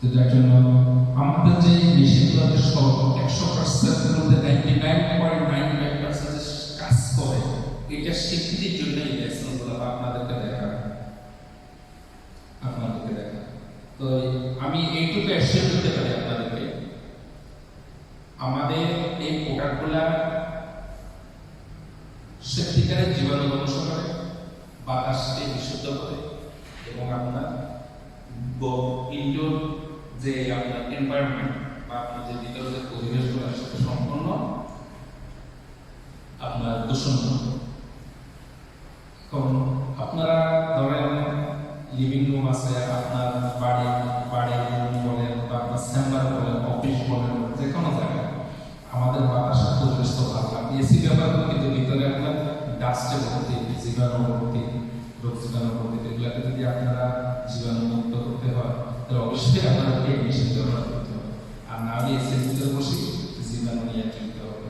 তো যার জন্য আমাদের যে মেশিনগুলোতে সব একশো পার্সেন্টের মধ্যে ninety nine point nine five percent কাজ করে, এটা স্বীকৃতির জন্য এই লেসনগুলো আপনাদেরকে দেখা আপনাদেরকে দেখা তো আমি এইটুকু অ্যাসিওর করতে পারি আপনাদেরকে, আমাদের এই প্রোডাক্টগুলা সত্যিকারের জীবাণু ধ্বংস করে, বাতাসকে বিশুদ্ধ করে, এবং আপনার ইনডোর যে আপনার এনভায়রনমেন্ট বা আপনার যে ভিতরে যে পরিবেশগুলো সেটা সম্পূর্ণ আপনার দূষণ কারণ আপনারা ধরেন লিভিং রুম আছে, আপনার বাড়ি বাড়ির রুম বলেন বা আপনার চেম্বার বলেন অফিস বলেন, যে কোনো জায়গায়। আমাদের বাতাসের পরিবেশ তো ভালো। আপনি এসি ব্যবহার করেন কিন্তু ভিতরে আপনার ডাস্টে ভর্তি জীবাণু ভর্তি রোগ জীবাণু ভর্তি এগুলাকে যদি আপনারা জীবাণু মুক্ত করতে হয় তাহলে অবশ্যই আপনাদেরকে এই মেশিন ব্যবহার করতে হবে আর না আমি এসির ভিতরে বসে জীবাণু নিয়ে চলতে হবে।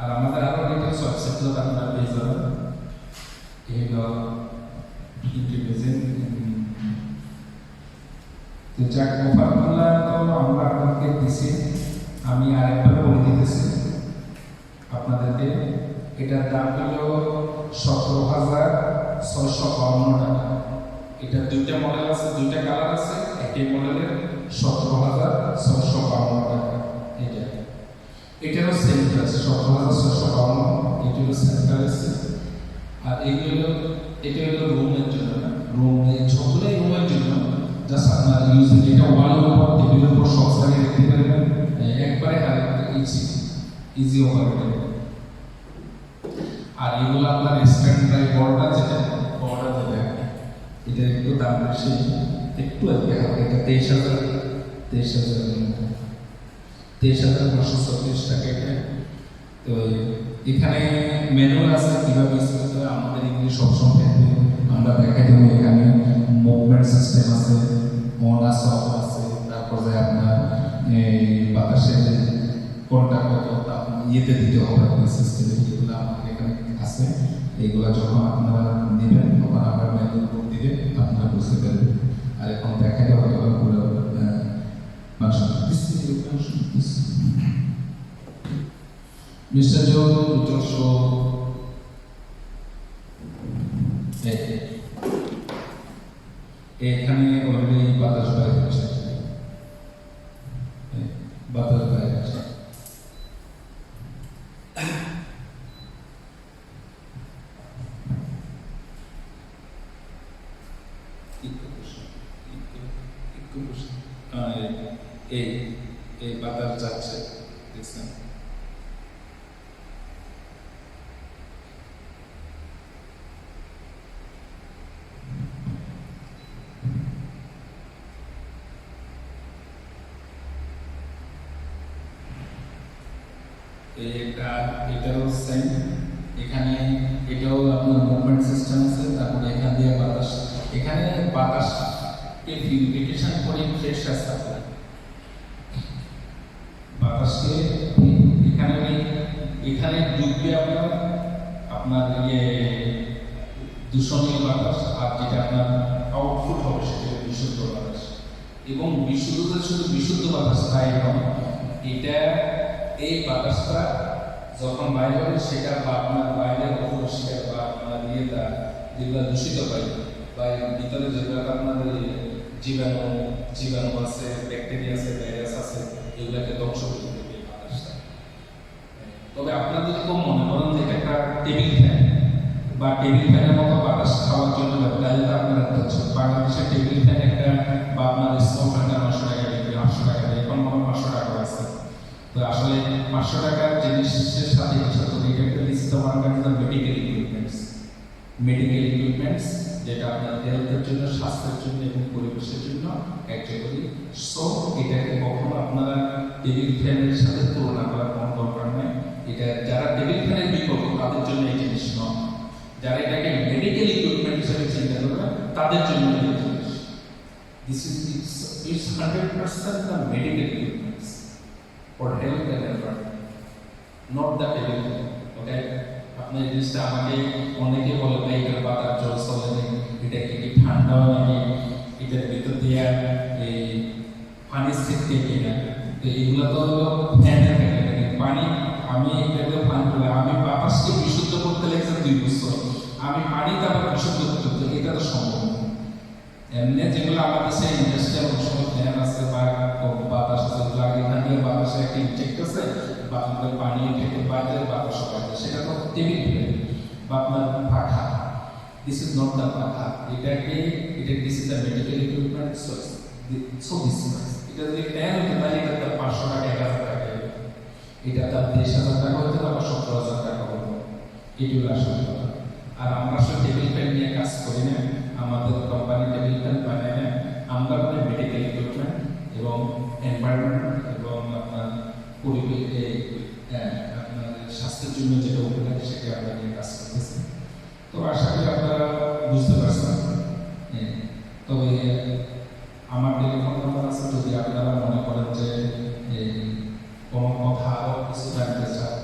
আর আমাদের আরও ডিটেলস ওয়েবসাইটগুলো আপনারা পেয়ে যাবেন এগুলো ইন্টিগ্রেশন তো যাক অফারগুলো তো আমরা আপনাদেরকে দিছি আমি আরেকবার বলে দিতেছি আপনাদেরকে এটার দাম হলো সতেরো হাজার ছয়শো বাউন্ন টাকা এটা দুইটা মডেল আছে, দুইটা কালার আছে, একই মডেলের সতেরো হাজার ছয়শো বাউন্ন টাকা। এটা। এটারও সেম প্রাইস সতেরো হাজার ছয়শো বাউন্ন, এটারও সেম প্রাইস আর এইগুলো এটা হলো রুমের জন্য। রুম রুমে সবগুলোই রুমের জন্য জাস্ট আপনার ইউজ এটা ওয়ালের উপর টেবিলের উপর সব জায়গায় দেখতে পারবেন একবারে আর ইজি ইজি ওভার আর এগুলো আপনার স্ট্যান্ড ড্রাই বর্ডার যেটা বর্ডার যেটা এটা একটু দাম বেশি একটু আর কি হালকা। এটা তেইশ হাজার তেইশ হাজার তেইশ হাজার পাঁচশো ছত্রিশ টাকা এটা তো এখানে ম্যানুয়াল আছে কীভাবে ইউজ করতে হয় আমাদের ইংলিশ সবসময় থাকবে আমরা দেখাই দেবো এখানে মুভমেন্ট সিস্টেম আছে অন আছে অফ আছে তারপর যে আপনার বাতাসের কোনটা কত তা ইয়েতে দিতে হবে আপনার সিস্টেমে এগুলো আমাদের এখানে আছে এইগুলো যখন আপনারা নেবেন, তখন আপনার ম্যানুয়াল বুক দিলে আপনারা বুঝতে পারবেন আর এখন দেওয়া হবে পুরো মিস্টার Mr. Joe এখানে অলরেডি বাতাস বাইরে হচ্ছে এই, বাতাস বাইরে হচ্ছে একটু বসে, একটু- একটু বসে। আহ, এই- এই বাতাস যাচ্ছে, দেখছেন? এটা এটাও সেম এখানে এটাও আপনার মুভমেন্ট সিস্টেম আছে, তারপরে এখান দিয়ে বাতাস, এখানে বাতাস পিউরিফিকেশন করে ফ্রেশ আসতে হবে বাতাসকে এখানে এখানে ডুববে আপনার আপনার ইয়ে দূষণীয় বাতাস, আর যেটা আপনার আউটপুট হবে সেটা বিশুদ্ধ বাতাস। এবং বিশুদ্ধ শুধু বিশুদ্ধ বাতাস তাই নয়, এটা এই বাতাসটা যখন বাইরে হবে সেটা বা আপনার বাইরের অপরিষ্কার বা আপনার ইয়েটা যেগুলো দূষিত পাই বা ভিতরে যেগুলো আপনাদের জীবাণু জীবাণু আছে, ব্যাকটেরিয়া আছে, ভাইরাস আছে এগুলোকে ধ্বংস করে দেবে তবে আপনারা যদি মনে করেন যে একটা টেবিল ফ্যান, বা টেবিল ফ্যানের মতো বাতাস খাওয়ার জন্য তাহলে তো আপনারা হচ্ছে বাংলাদেশের টেবিল ফ্যান একটা, বা আপনার স্মোক ফ্যানটা নশো টাকা বিক্রি আটশো টাকা দেয়, এখন মনে পাঁচশো টাকা আছে। তো আসলে পাঁচশো টাকার জিনিসের সাথে তো এটা একটা লিস্ট আমার কাছে মেডিকেল ইকুইপমেন্টস মেডিকেল ইকুইপমেন্টস যেটা আপনার হেলথের জন্য, স্বাস্থ্যের জন্য এবং পরিবেশের জন্য কার্যকরী সো এটাকে কখনো আপনারা টেবিল ফ্যানের সাথে তুলনা করার কোনো দরকার নেই। এটা যারা টেবিল ফ্যানের বিকল্প, তাদের জন্য এই জিনিস নয়। যারা এটাকে মেডিকেল ইকুইপমেন্ট হিসেবে চিন্তা করবে, তাদের জন্য এই জিনিস। This is it's hundred percent the medical equipments for health and not the table okay আপনি জিনিসটা আমাকে অনেকে বলে, ভাই এটার বাতার জল চলে এটা কি ঠান্ডা নাকি এটার ভিতর দিয়ে এই পানি ছিটকে কিনা? তো এগুলো তো হলো ফ্যানের ক্যাটাগরি পানি, আমি এটাকে পানি করে, আমি বাতাসকে বিশুদ্ধ করতে লেগেছে দুই বছর। আমি পানি তারপর বিশুদ্ধ করতে এটা তো সম্ভব। এমনি যেগুলো আমাদের সেই ইন্ডাস্ট্রিয়াল সময় ফ্যান আছে বা বাতাস আছে ওগুলো আগে দিয়ে বাতাসে একটা ইনটেক্ট আছে বা আমাদের পানি থেকে বাইরে বাতাস বাইরে সেটা তো টেবিল ফ্যান, বা আপনার পাখা। দিস ইজ নট দ্য পাখা। এটাকে এটা this is the medical equipment so so this এটা যদি ফ্যান হতো তাহলে এটা তার পাঁচশো টাকা, এক হাজার টাকা। এটা তার তেইশ হাজার টাকা হতো না বা সত্তর হাজার টাকা হতো এগুলো আসলে আর আমরা আসলে টেবিল ফ্যান নিয়ে কাজ করি না। আমাদের কোম্পানি টেবিল ফ্যান বানায় না আমরা মানে মেডিকেল ইকুইপমেন্ট এবং এনভায়রনমেন্ট এবং আপনার পরিবেশে হ্যাঁ, আপনার স্বাস্থ্যের জন্য যেটা উপকারী সেটা আমরা নিয়ে কাজ করতেছি। তো আশা করি আপনারা বুঝতে পারছেন। হ্যাঁ, তবে আমার টেলিফোন নাম্বার আছে যদি আপনারা মনে করেন যে কোনো কথা আরও কিছু জানতে চান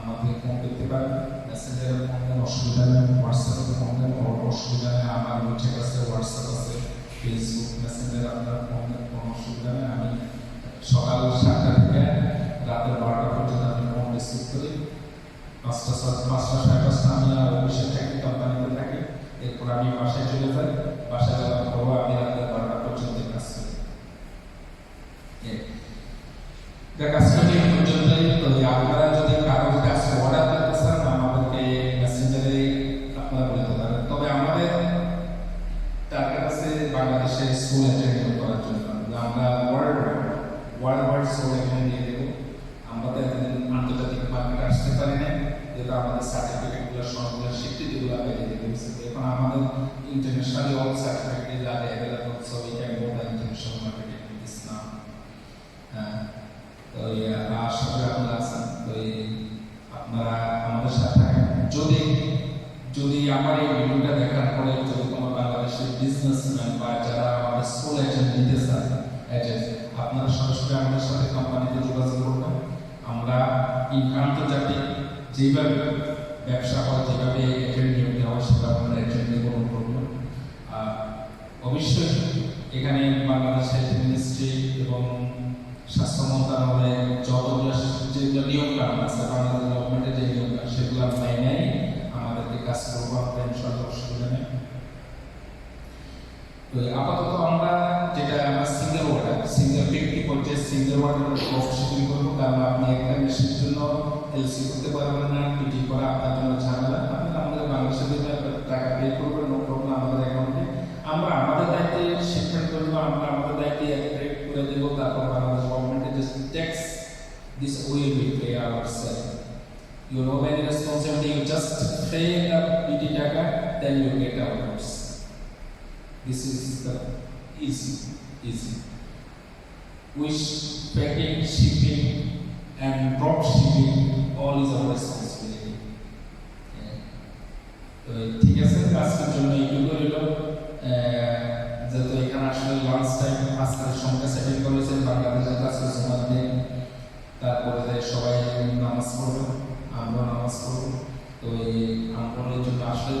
আমাকে ফোন করতে পারেন। মেসেঞ্জারে ফোন অসুবিধা নেই হোয়াটসঅ্যাপে দেন অসুবিধা নেই, আমার উঠে আছে হোয়াটসঅ্যাপ আছে ফেসবুক মেসেঞ্জারে আপনার ফোন কোনো অসুবিধা নেই। আমি সকাল সাতটা থেকে রাতের বারোটা পর্যন্ত আমি ফোন রিসিভ করি। পাঁচটা পাঁচটা সাড়ে পাঁচটা আমি অফিসে থাকি কোম্পানিতে থাকি। এরপর আমি বাসায় চলে যাই। বাসায় যাওয়ার পরও আমি রাতের বারোটা পর্যন্ত কাজ করি। এই। যা বিজনেসম্যান বা যারা আমাদের স্কুল এজেন্ট নিতে চান এজেন্ট আপনারা সরাসরি আমাদের সাথে কোম্পানিতে যোগাযোগ করবেন। আমরা আন্তর্জাতিক যেভাবে ব্যবসা হয় যেভাবে এজেন্ট নিয়োগ দেওয়া হয়, সেভাবে আমরা এজেন্ট গ্রহণ করব। আর অবশ্যই এখানে বাংলাদেশের মিনিস্ট্রি এবং স্বাস্থ্য মন্ত্রণালয়ে যতগুলো যেগুলো নিয়ম কানুন আছে, বাংলাদেশ গভর্নমেন্টের যে নিয়ম কানুন সেগুলো মাই আমাদেরকে কাজ করব। আমরা ইনশাল্লাহ অসুবিধা নেই। আপাতত আমরা যেটা আমরা সিঙ্গেল ওয়ার্ডার সিঙ্গেল ব্যক্তি পর্যায়ে সিঙ্গেল শিপিং করব কারণ আপনি একটা মেশিনের জন্য এলসি করতে পারবেন না করা আপনার জন্য ঝামেলা। আপনি আমাদের বাংলাদেশের টাকা পে করবেন নো প্রবলেম আমাদের অ্যাকাউন্টে আমরা আমাদের দায়িত্বে শিপমেন্ট করব আমরা আমাদের দায়িত্বে করে দেবো তারপর বাংলাদেশ গভর্নমেন্টের যে tax this will be pay our sale You know any responsibility, you just pay the PT টাকা, then you get hours. This is the easy, easy. Which packing, shipping, and drop shipping, all is our responsibility. তো ঠিক আছে আজকের জন্য যেহেতু এখানে আসলে lunch time সংখ্যা সেটিং করেছেন জমা দিন তারপরে সবাই নামাজ পড়বে আমরা নামাজ পড়ব তো এই আমরনের জন্য আসলে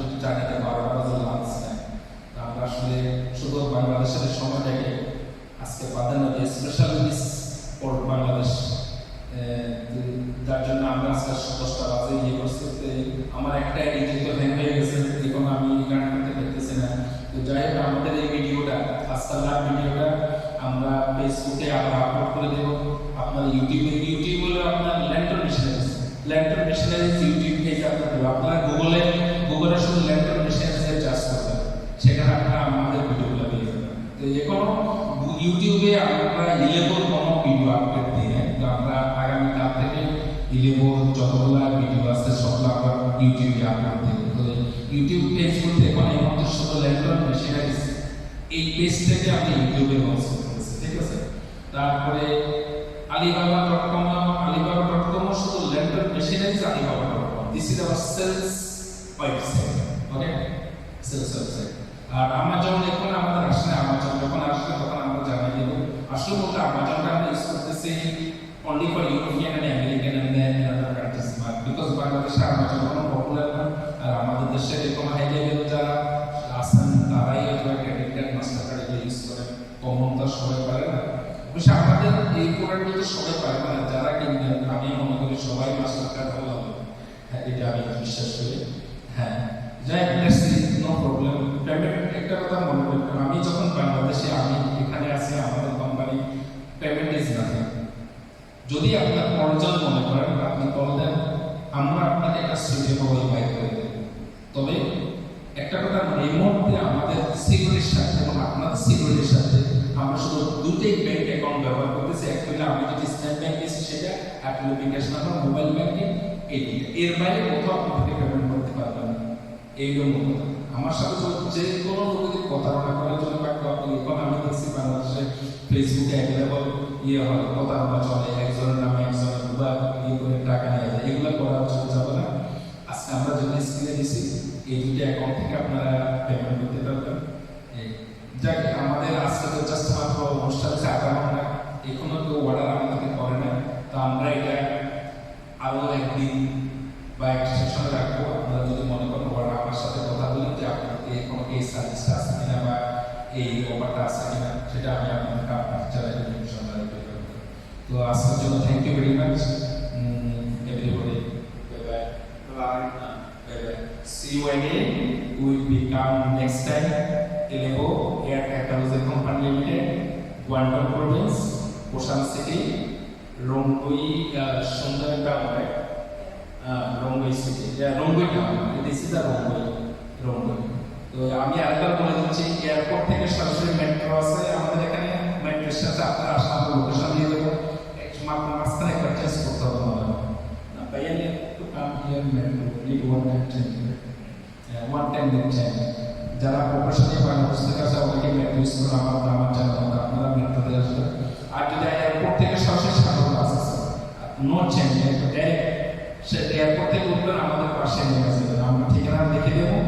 পেজ আপনারা গুগলে গুগলে শুধু ল্যান্টন মিশনারিজ চার্জ করবেন সেখানে আপনারা আমাদের ভিডিওগুলো যাবেন তো এখনও ইউটিউবে আমরা ইলেভেন কোনো ভিডিও আপলোড দিই না আমরা আগামী কাল থেকে ইলেভেন যতগুলো ভিডিও আছে, সবগুলো আমরা ইউটিউবে আপলোড দেবো তো ইউটিউব পেজ করতে এখন এই মাত্র শুধু ল্যান্টন মিশনারিজ এই পেজ থেকে আমি ইউটিউবে লঞ্চ করতেছি ঠিক আছে? তারপরে Alibaba dot com Alibaba dot com শুধু Landon machineries Alibaba dot this is our sales website okay sales website আর আমাজন এখন আমাদের আসলে আমাজন যখন আসলে তখন আমরা জানিয়ে দেব। আসলে বলতে আমাজনটা আমরা ইউজ করতেছি only for European and American and then other countries বাংলাদেশে আমাজন কোনো পপুলার না আর আমাদের দেশের কোনো হাই লেভেল যারা আছেন, তারাই হয়তো ক্রেডিট কার্ড মাস্টার কার্ড কমনটা সবাই পারে না। অবশ্য আমাদের এই প্রোডাক্টগুলো তো সবাই পারে না যারা কিনবেন আমি মনে করি সবাই মাস্টার কার্ড হ্যাঁ এটা আমি বিশ্বাস করি। হ্যাঁ যাই let's see no problem payment একটা কথা মনে রাখবেন আমি যখন বাংলাদেশে, আমি এখানে আছি, আমাদের কোম্পানি পেমেন্ট ইজ নাথিং যদি আপনার প্রয়োজন মনে করেন, আপনি কল আমরা আপনাকে একটা সুইটেবল বাইক করে দেব। তবে একটা কথা এই মুহূর্তে আমাদের সিকিউরিটির সাথে এবং আপনাদের সিকিউরিটির সাথে আমরা শুধু দুটোই ব্যাংক অ্যাকাউন্ট ব্যবহার করতেছি। একটা আমি যদি স্টেট ব্যাংক সেটা আর হলো মোবাইল ব্যাংকিং এই দুটো। এর বাইরে কোথাও আপনি থেকে পেমেন্ট করতে পারবেন না। এইরকম কথা। আমার সাথে যে কোনো যদি প্রতারণা করার জন্য বা আপনি এখন আমি দেখছি বাংলাদেশে ফেসবুকে অ্যাভেলেবল ইয়ে হয় প্রতারণা চলে, একজনের নামে একজনের বা ইয়ে করে টাকা নিয়ে যায়, এগুলো করার জন্য যাবে না। আজকে আমরা যেটা স্ক্রিনে দিছি, এই দুটো অ্যাকাউন্ট থেকে আপনারা পেমেন্ট করতে পারবেন। যাক, আমাদের আজকে তো জাস্ট মাত্র অনুষ্ঠান চাকা না এখনও কেউ অর্ডার আমাদেরকে করে না তো আমরা এটা আরও একদিন বা এক সেশনে রাখব আপনারা যদি মনে করেন ওরা আমার সাথে কথা বলেন যে আপনাদের কোনো এই সার্ভিসটা আছে কিনা বা এই অফারটা আছে আমি আপনাকে আপনাকে চালাই ইনশাআল্লাহ তো আজকের জন্য thank you very much everybody see you again will be come next time এলেবো air technology company limited Guangdong province Foshan city রংপুই সুন্দর গ্রাম right? রঙ্গই সিটি রঙ্গই টাউন দিস ইজ দ্য রঙ্গই রঙ্গই তো আমি আরেকবার বলে দিচ্ছি এয়ারপোর্ট থেকে সরাসরি মেট্রো আছে আমাদের এখানে মেট্রো স্টেশন আপনারা আসলে আমরা লোকেশন দিয়ে দেবো এক মাত্র মাঝখানে একটা চেঞ্জ করতে হবে আমাদের ভাইয়া to come here live one যারা প্রফেশনাল বাংলাদেশ থেকে আছে, অনেকে মেট্রো করে আমার আমার জানা আপনারা মেট্রোতে আসবেন। আর যদি এয়ারপোর্ট থেকে সরাসরি সাগর বাস আছে নো চেঞ্জ ডাইরেক্ট সে এয়ারপোর্ট থেকে উঠবেন, আমাদের পাশে নিয়ে আসবেন। আমরা ঠিকানা দেখে দেবো।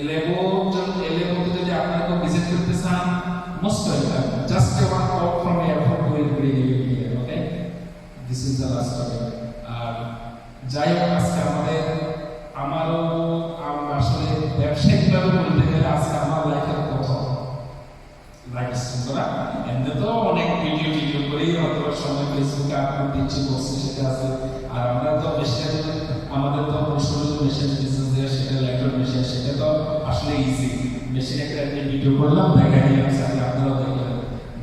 এলেবো এলেবোতে যদি আপনারা কেউ ভিজিট করতে চান most welcome just one call from airport bring you okay this is the last topic আর যাই হোক, আজকে আমাদের আমারও, আম- আসলে ব্যবসায়িকভাবে বলতে গেলে আজকে আমার লাইফের প্রথম লাইফ স্ট্রিম করা এমনি তো অনেক ভিডিও টিডিও করেই হয়তো সময় ফেসবুকে আপলোড দিচ্ছি করছি সেটা আছে। আর আমরা মেশিনে একটা ভিডিও করলাম দেখা দিলাম সাথে আপনারাও দেখলেন।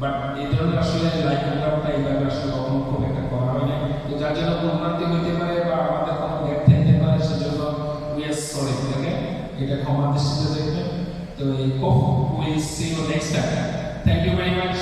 বাট এই ধরনের আসলে লাইফ প্রোগ্রামটা এইভাবে আসলে কখনো খুব একটা করা হয় না তো যার জন্য ভ্রমণার্থী হইতে পারে বা আমাদের কোনো গ্যাপ থাকতে পারে, সেজন্য উই সরি থেকে এটা ক্ষমা দৃষ্টিতে দেখবেন। তো এই hope will see you next time thank you very much